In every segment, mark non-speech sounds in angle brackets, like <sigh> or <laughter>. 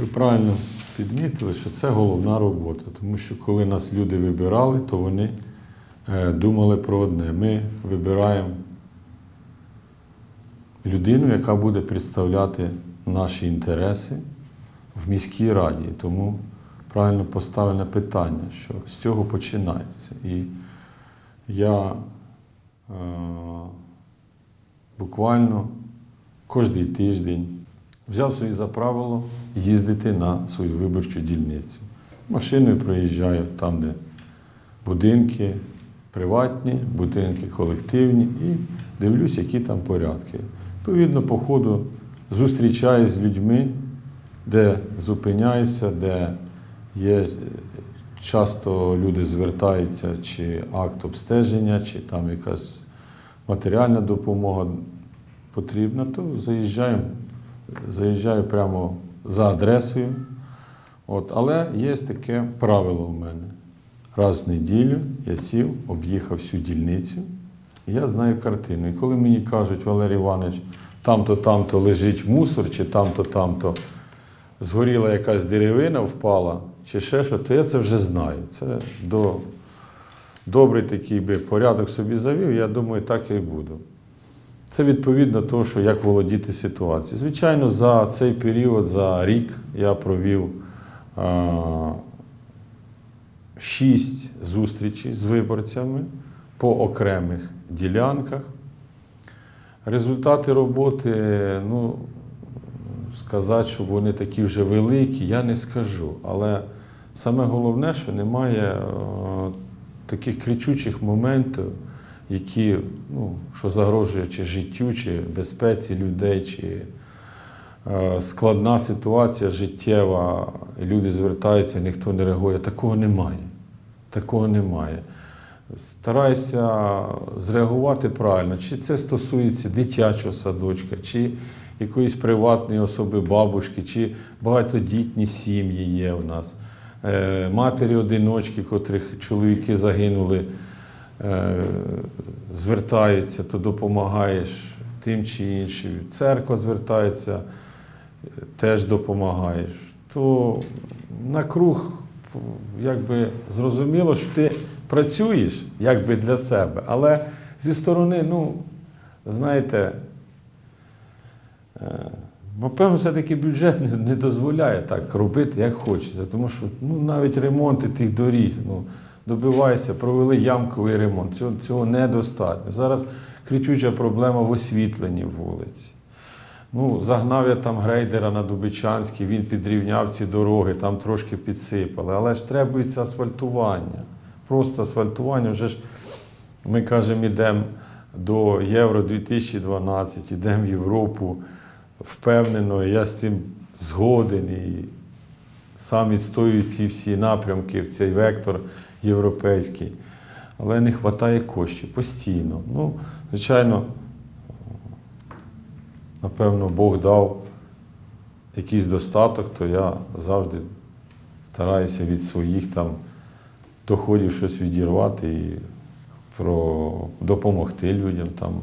Ви правильно підмітили, що це головна робота, тому що коли нас люди вибирали, то вони е, думали про одне. Ми вибираємо людину, яка буде представляти наші інтереси в міській раді. Тому правильно поставлене питання, що з цього починається. І я е, буквально кожний тиждень взяв собі за правило їздити на свою виборчу дільницю. Машиною проїжджаю там, де будинки приватні, будинки колективні, і дивлюсь, які там порядки. Відповідно, по ходу зустрічаюсь з людьми, де зупиняюся, де є е, часто люди звертаються, чи акт обстеження, чи там якась матеріальна допомога потрібна, то заїжджаємо, заїжджаю прямо за адресою. От, але є таке правило в мене. Раз в неділю я сів, об'їхав всю дільницю, і я знаю картину. І коли мені кажуть, Валерій Іванович, там-то, там-то лежить мусор, чи там-то, там-то згоріла якась деревина, впала, чи ще що, то я це вже знаю. Це до добрий такий би порядок собі завів, я думаю, так і буду. Це відповідно того, що як володіти ситуацією. Звичайно, за цей період, за рік я провів шість зустрічей з виборцями по окремих ділянках. Результати роботи, ну, сказати, що вони такі вже великі, я не скажу. Але саме головне, що немає таких кричучих моментів, які, ну, що загрожує чи життю, чи безпеці людей, чи е, складна ситуація життєва, люди звертаються, ніхто не реагує. Такого немає. Такого немає. Старайся зреагувати правильно, чи це стосується дитячого садочка, чи якоїсь приватної особи, бабушки, чи багатодітні сім'ї є в нас, Е, матері-одиночки, котрих чоловіки загинули, звертаються, то допомагаєш тим чи іншим. Церква звертається, е, теж допомагаєш. То на круг якби зрозуміло, що ти працюєш якби для себе, але зі сторони, ну, знаєте, е, напевно, все-таки бюджет не дозволяє так робити, як хочеться. Тому що ну, навіть ремонти тих доріг, ну, добивайся, провели ямковий ремонт. Цього, цього недостатньо. Зараз кричуча проблема в освітленні вулиці. Ну, загнав я там грейдера на Дубичанський, він підрівняв ці дороги, там трошки підсипали. Але ж требується асфальтування. Просто асфальтування. Вже ж ми кажемо, йдемо до Євро 2012, йдемо в Європу впевнено, я з цим згоден і сам відстоюю ці всі напрямки, цей вектор європейський. Але не вистачає коштів постійно. Ну, звичайно, напевно, Бог дав якийсь достаток, то я завжди стараюся від своїх там доходів щось відірвати і про допомогти людям там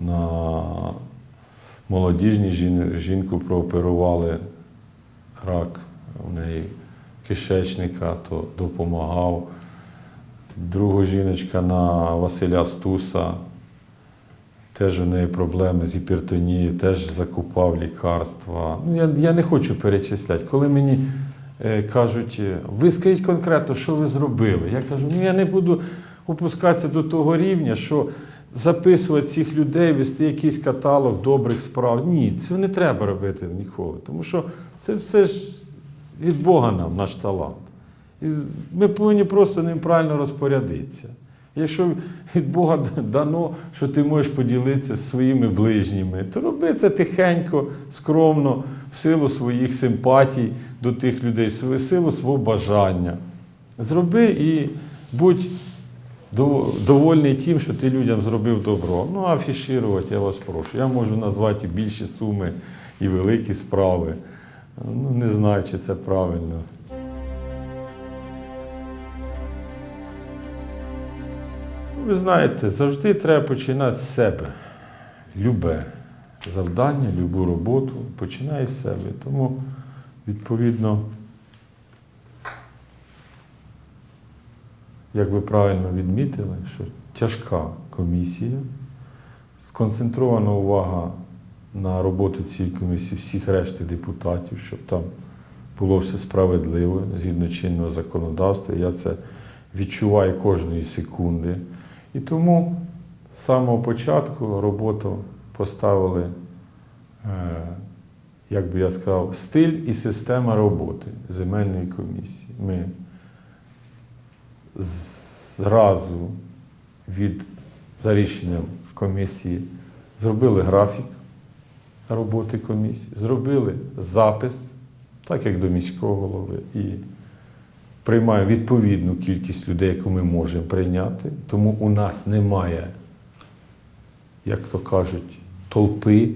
на молодіжній жінку прооперували рак у неї кишечника, то допомагав. Друга жіночка на Василя Стуса, теж у неї проблеми з гіпертонією, теж закупав лікарства. Ну, я, я не хочу перечисляти. Коли мені е, кажуть, ви скажіть конкретно, що ви зробили, я кажу, ну я не буду опускатися до того рівня, що записувати цих людей, вести якийсь каталог добрих справ. Ні, цього не треба робити ніколи. Тому що це все ж від Бога нам наш талант. Ми повинні просто ним правильно розпорядитися. Якщо від Бога дано, що ти можеш поділитися зі своїми ближніми, то роби це тихенько, скромно, в силу своїх симпатій до тих людей, в силу свого бажання. Зроби і будь довольний тим, що ти людям зробив добро. Ну, а афішувати я вас прошу. Я можу назвати і більші суми, і великі справи. Ну, не знаю, чи це правильно. Ви знаєте, завжди треба починати з себе. Любе завдання, любу роботу починає з себе. Тому Відповідно, як ви правильно відмітили, що тяжка комісія, сконцентрована увага на роботу цієї комісії всіх решти депутатів, щоб там було все справедливо згідно чинного законодавства. Я це відчуваю кожної секунди. І тому з самого початку роботу поставили, е, як би я сказав, стиль і система роботи земельної комісії. Ми зразу від за рішенням комісії зробили графік роботи комісії, зробили запис, так як до міського голови, і приймаємо відповідну кількість людей, яку ми можемо прийняти. Тому у нас немає, як то кажуть, толпи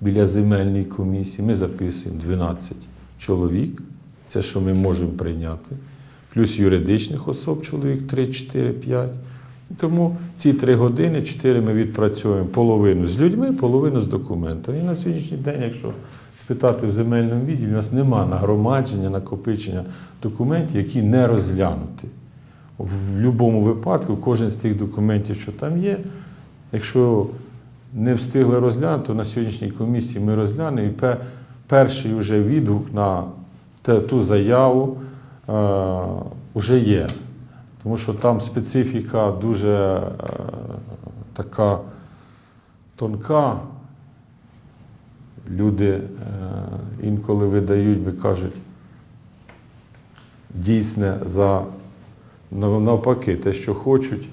біля земельної комісії. Ми записуємо 12 чоловік, це що ми можемо прийняти, плюс юридичних особ, чоловік 3, 4, 5. Тому ці три години, чотири ми відпрацьовуємо половину з людьми, половину з документами. І на сьогоднішній день, якщо спитати в земельному відділі, у нас немає нагромадження, накопичення документів, які не розглянуті. В будь-якому випадку, кожен з тих документів, що там є, якщо не встигли розглянути, то на сьогоднішній комісії ми розглянемо і перший вже відгук на ту заяву е, вже є. Тому що там специфіка дуже е, така тонка. Люди е, інколи видають, би кажуть, дійсне за навпаки, те, що хочуть,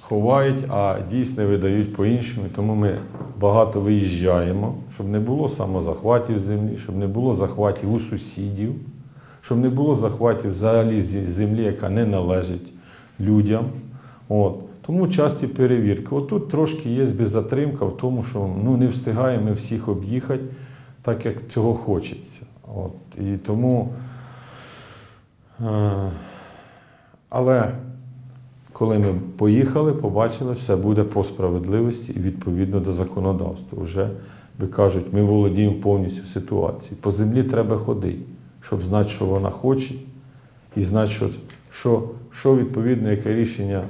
ховають, а дійсне видають по-іншому. Тому ми багато виїжджаємо, щоб не було самозахватів землі, щоб не було захватів у сусідів, щоб не було захватів взагалі зі землі, яка не належить людям. От. Тому часті перевірки. Отут трошки є беззатримка в тому, що ну, не встигаємо всіх об'їхати так, як цього хочеться. От. І тому. Е, але коли ми поїхали, побачили, все буде по справедливості і відповідно до законодавства. Вже, ви кажуть, ми володіємо повністю ситуацією. По землі треба ходити, щоб знати, що вона хоче, і знати, що, що, що відповідно, яке рішення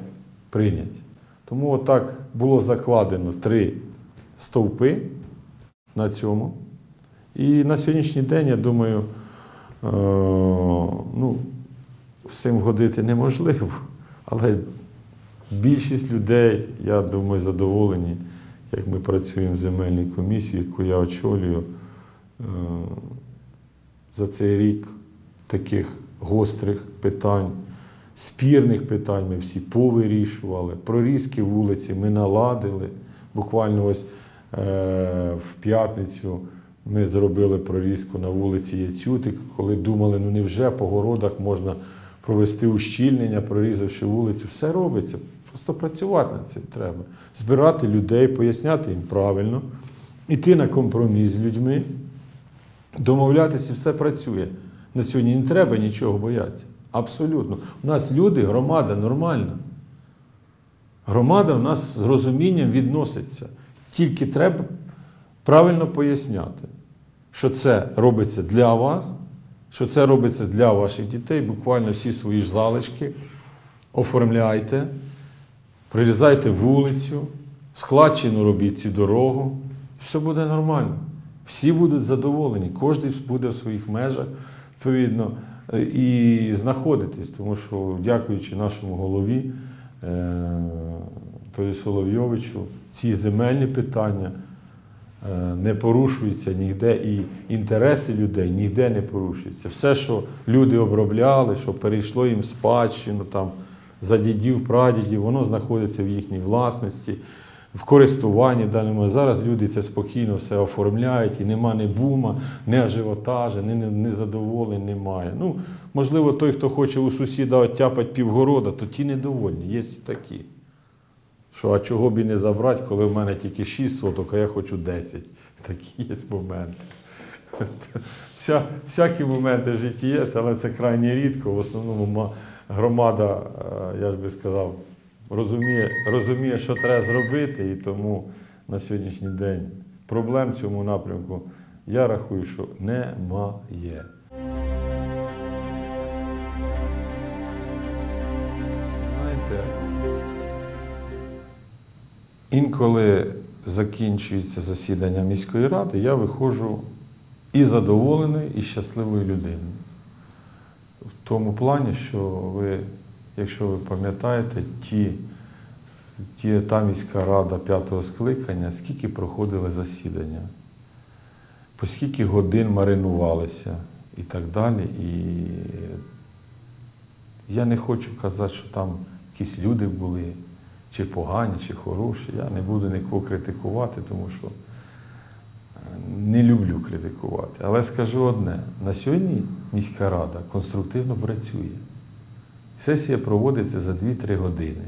прийняти. Тому отак було закладено три стовпи на цьому. І на сьогоднішній день, я думаю, е, ну, всім вгодити неможливо, але більшість людей, я думаю, задоволені, як ми працюємо в земельній комісії, яку я очолюю. Е, За цей рік таких гострих питань, спірних питань ми всі повирішували. Прорізки вулиці ми наладили. Буквально ось е, в п'ятницю ми зробили прорізку на вулиці Яцютик, коли думали, ну невже по городах можна провести ущільнення, прорізавши вулицю. Все робиться. Просто працювати над цим треба. Збирати людей, поясняти їм правильно, іти на компроміс з людьми, домовлятися, все працює. На сьогодні не треба нічого боятися. Абсолютно. У нас люди, громада нормальна. Громада в нас з розумінням відноситься. Тільки треба правильно поясняти, що це робиться для вас, що це робиться для ваших дітей. Буквально всі свої ж залишки оформляйте, прирізайте вулицю, складчину робіть цю дорогу. Все буде нормально. Всі будуть задоволені, кожен буде в своїх межах, відповідно, і знаходитись, тому що, дякуючи нашому голові, е, Толі Соловйовичу, ці земельні питання е, не порушуються ніде, і інтереси людей ніде не порушуються. Все, що люди обробляли, що перейшло їм спадщину, там, за дідів, прадідів, воно знаходиться в їхній власності, в користуванні даному. Зараз люди це спокійно все оформляють, і нема ні бума, ні ажіотажа, ні, ні, ні задоволень немає. Ну, можливо, той, хто хоче у сусіда оттяпати півгорода, то ті недовольні, є і такі. Що, а чого б і не забрати, коли в мене тільки 6 соток, а я хочу 10. <laughs> Такі є моменти. <laughs> Вся, всякі моменти в житті є, але це крайне рідко. В основному громада, е, я ж би сказав, розуміє, розуміє, що треба зробити, і тому на сьогоднішній день проблем в цьому напрямку я рахую, що немає. Знаєте, інколи закінчується засідання міської ради, я виходжу і задоволений, і щасливою людиною. В тому плані, що ви якщо ви пам'ятаєте, ті, ті, та міська рада п'ятого скликання, скільки проходили засідання, по скільки годин маринувалися і так далі. І я не хочу казати, що там якісь люди були, чи погані, чи хороші. Я не буду нікого критикувати, тому що е, не люблю критикувати. Але скажу одне: на сьогодні міська рада конструктивно працює. Сесія проводиться за 2-3 години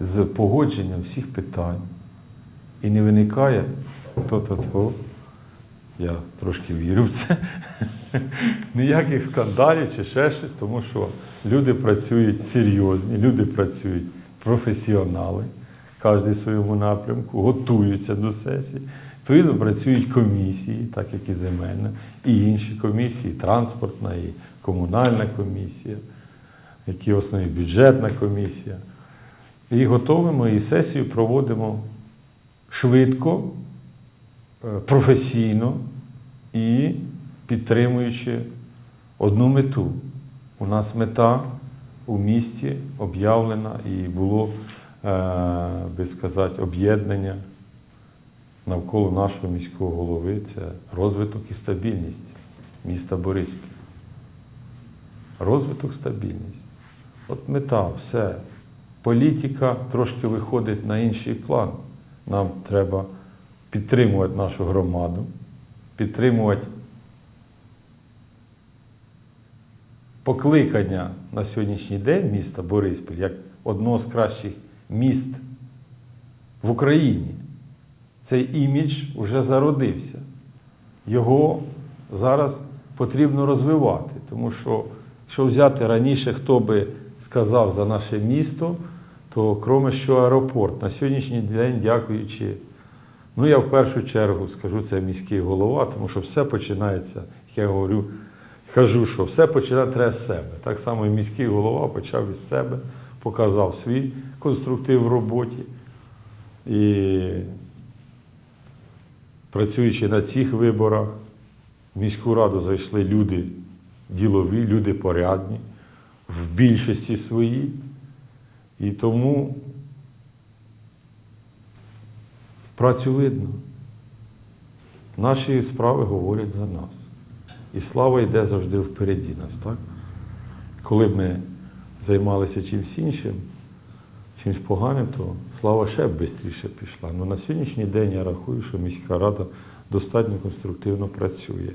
з погодженням всіх питань. І не виникає то-то-то. Я трошки вірю в це. <laughs> Ніяких скандалів чи ще щось, тому що люди працюють серйозні, люди працюють професіонали, кожен в своєму напрямку, готуються до сесії. Відповідно, працюють комісії, так як і земельна, і інші комісії, транспортна, і комунальна комісія, які основні бюджетна комісія. І готовимо, і сесію проводимо швидко, е, професійно і підтримуючи одну мету. У нас мета у місті об'явлена і було, е, би сказати, об'єднання навколо нашого міського голови це розвиток і стабільність міста Бориспіль. Розвиток, стабільність. От мета, все. Політика трошки виходить на інший план. Нам треба підтримувати нашу громаду, підтримувати покликання на сьогоднішній день міста Бориспіль як одного з кращих міст в Україні. Цей імідж вже зародився. Його зараз потрібно розвивати, тому що, якщо взяти раніше, хто би сказав за наше місто, то кроме що аеропорт, на сьогоднішній день, дякуючи, ну я в першу чергу скажу, це міський голова, тому що все починається, як я говорю, кажу, що все починати треба з себе. Так само і міський голова почав із себе, показав свій конструктив в роботі. І працюючи на цих виборах, в міську раду зайшли люди ділові, люди порядні, в більшості своїй. І тому працю видно. Наші справи говорять за нас. І слава йде завжди впереді нас. Так? Коли ми займалися чимось іншим, чимось поганим, то слава ще б швидше пішла. Ну на сьогоднішній день я рахую, що міська рада достатньо конструктивно працює.